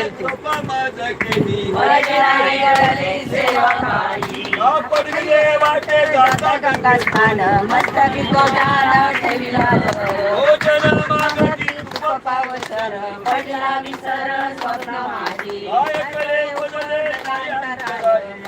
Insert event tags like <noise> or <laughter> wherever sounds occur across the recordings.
कीर्ती कृपा माझ केली वरचे नारियळी सेवा खाई. पडले वाटे जाता गंगा स्नान मस्तकी तो ध्यान ठेविला भोजन मागती पावसर पडला विसर स्वप्न माझी ऐकले बोलले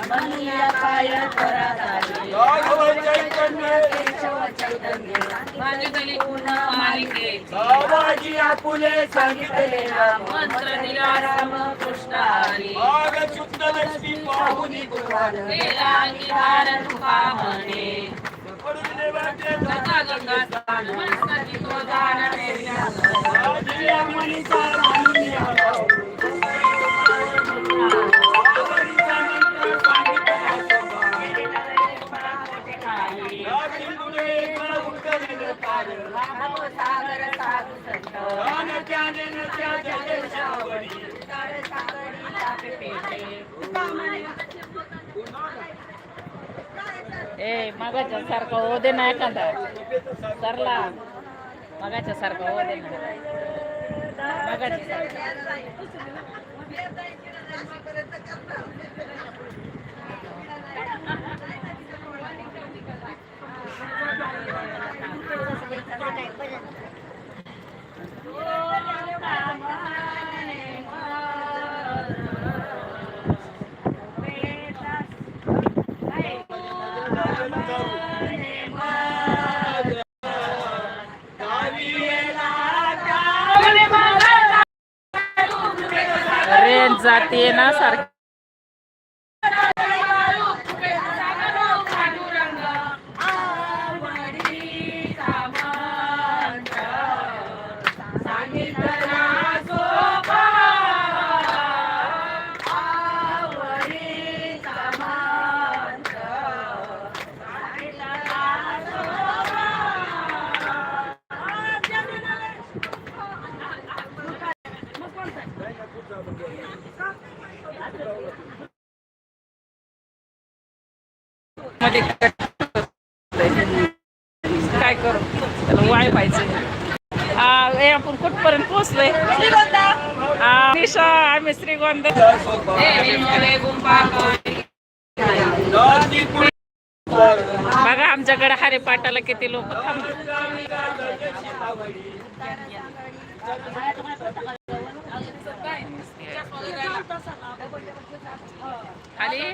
मनिया काय करा झाली. राघव चैतन्य केशव चैतन्य मालिकेली पुन्हा मालिकेची बाबाजी आपुले सांगितले मंत्र दिला राम कृष्ण हरी माग शुद्ध लक्ष्मी पाहुनी केला अंगीकार तुका म्हणे पडले वाटे गंगा स्नान मस्तकी तो ध्यान ठेविला जाता सागर साधू संत. ए मगाच्या सारखं हो दे ना एखादा. सरला. मगाच्या सारखं हो दे ना. मगाच्या जाते ना सारखी. मध्ये काय करू? त्याला वाय पाहिजे. ए आपण कुठपर्यंत पोहोचलोय? निशा आम्ही श्रीगोंद. बघा आमच्याकडे हरिपाटाला किती लोक खाली?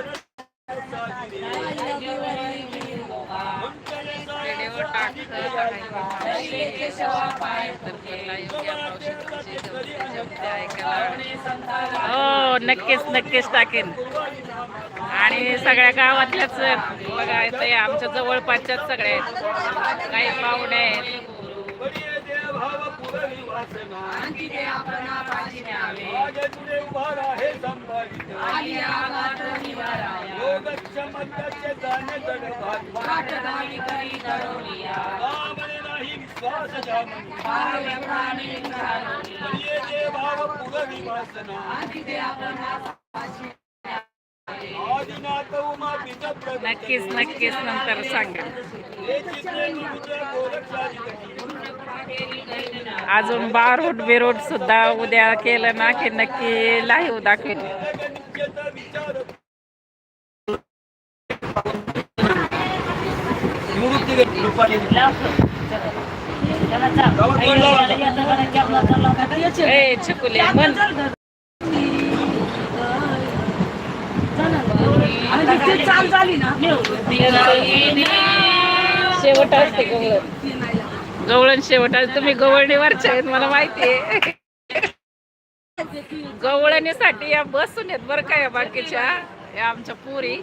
व्हिडिओ हो नक्कीच नक्कीच टाकेन. आणि सगळ्या गावातल्याच बघा इथे आमच्या जवळपासच्याच सगळे आहेत. काही पाहुणे आहेत. नक्कीच नक्कीच नंतर सांगेल अजून बारोट बिरोट सुद्धा उद्या केलं ना की नक्की लाईव्ह दाखवेल शेवट असते गवळण गवळण शेवट असते तुम्ही गवळणीवरचे आहेत मला माहिती आहे गवळणीसाठी या बसून आहेत बरं का या बाकीच्या या आमच्या पुरी.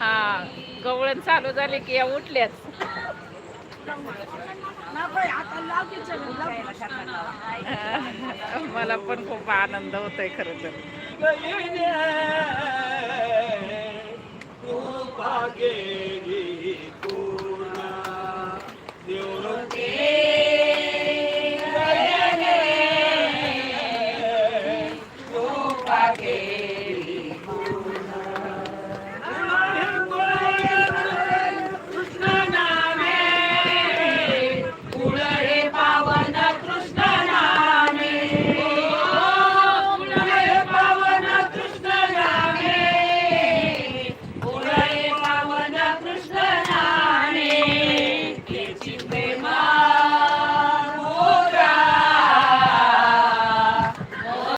हा. गवळण चालू झाली की या उठल्याच <laughs> मला पण खूप आनंद होतोय खरं तर. <laughs>